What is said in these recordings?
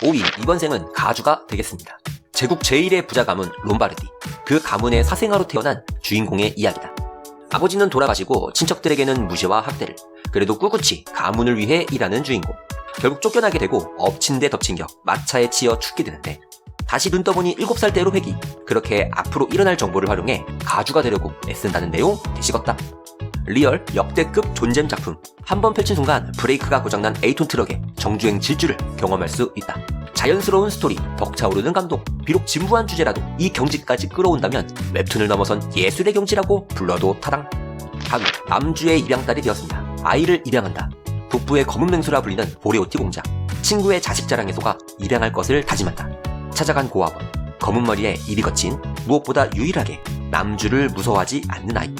5위 이번 생은 가주가 되겠습니다. 제국 제1의 부자 가문 롬바르디. 그 가문의 사생아로 태어난 주인공의 이야기다. 아버지는 돌아가시고 친척들에게는 무시와 학대를. 그래도 꿋꿋이 가문을 위해 일하는 주인공. 결국 쫓겨나게 되고 엎친 데 덮친 격 마차에 치여 죽게 되는데 다시 눈 떠보니 7살 때로 회귀. 그렇게 앞으로 일어날 정보를 활용해 가주가 되려고 애쓴다는 내용 되시겠다. 리얼 역대급 존잼 작품. 한 번 펼친 순간 브레이크가 고장난 에이톤 트럭의 정주행 질주를 경험할 수 있다. 자연스러운 스토리, 벅차오르는 감동. 비록 진부한 주제라도 이 경지까지 끌어온다면 웹툰을 넘어선 예술의 경지라고 불러도 타당. 다음 남주의 입양딸이 되었습니다. 아이를 입양한다. 북부의 검은 맹수라 불리는 보레오티 공장. 친구의 자식 자랑에 속아 입양할 것을 다짐한다. 찾아간 고아원. 검은 머리에 입이 거친 무엇보다 유일하게 남주를 무서워하지 않는 아이.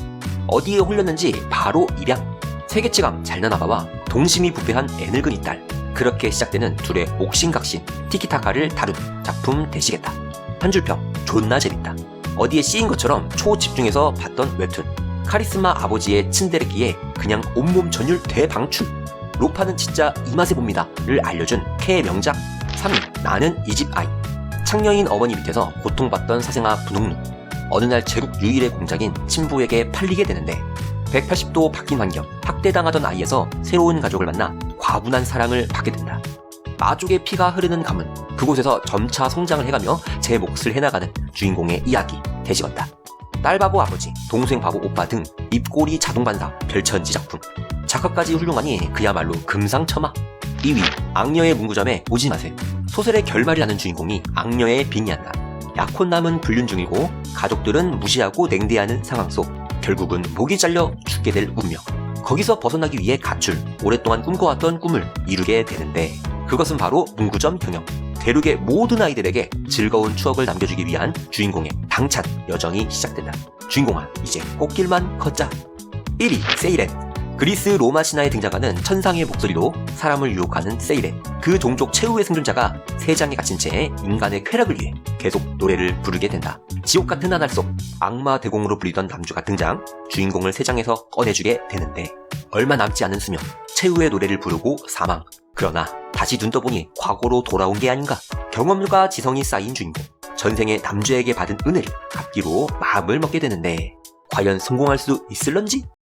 어디에 홀렸는지 바로 입양. 세계치감 잘나나봐와 동심이 부패한 애늙은이 딸. 그렇게 시작되는 둘의 옥신각신 티키타카를 다룬 작품 되시겠다. 한 줄평 존나 재밌다. 어디에 씌인 것처럼 초집중해서 봤던 웹툰. 카리스마 아버지의 츤데레기에 그냥 온몸 전율 대방출. 로파는 진짜 이 맛에 봅니다를 알려준 K의 명작 3위 나는 이 집 아이. 창녀인 어머니 밑에서 고통받던 사생아 분홍눈. 어느 날 제국 유일의 공작인 친부에게 팔리게 되는데 180도 바뀐 환경, 학대당하던 아이에서 새로운 가족을 만나 과분한 사랑을 받게 된다. 마족의 피가 흐르는 가문, 그곳에서 점차 성장을 해가며 제 몫을 해나가는 주인공의 이야기 되시겠다. 딸 바보 아버지, 동생 바보 오빠 등 입꼬리 자동반사, 별천지 작품. 작화까지 훌륭하니 그야말로 금상첨화. 2위, 악녀의 문구점에 오지 마세요. 소설의 결말이 나는 주인공이 악녀에 빙의한다. 약혼 남은 불륜 중이고 가족들은 무시하고 냉대하는 상황 속 결국은 목이 잘려 죽게 될 운명. 거기서 벗어나기 위해 가출, 오랫동안 꿈꿔왔던 꿈을 이루게 되는데 그것은 바로 문구점 경영. 대륙의 모든 아이들에게 즐거운 추억을 남겨주기 위한 주인공의 당찬 여정이 시작된다. 주인공아, 이제 꽃길만 걷자. 1위, 세이렌. 그리스 로마 신화에 등장하는 천상의 목소리로 사람을 유혹하는 세이렌. 그 종족 최후의 생존자가 세 장에 갇힌 채 인간의 쾌락을 위해 계속 노래를 부르게 된다. 지옥 같은 나날 속 악마 대공으로 불리던 남주가 등장, 주인공을 세 장에서 꺼내주게 되는데 얼마 남지 않은 수명, 최후의 노래를 부르고 사망. 그러나 다시 눈 떠보니 과거로 돌아온 게 아닌가. 경험과 지성이 쌓인 주인공. 전생에 남주에게 받은 은혜를 갚기로 마음을 먹게 되는데 과연 성공할 수 있을런지?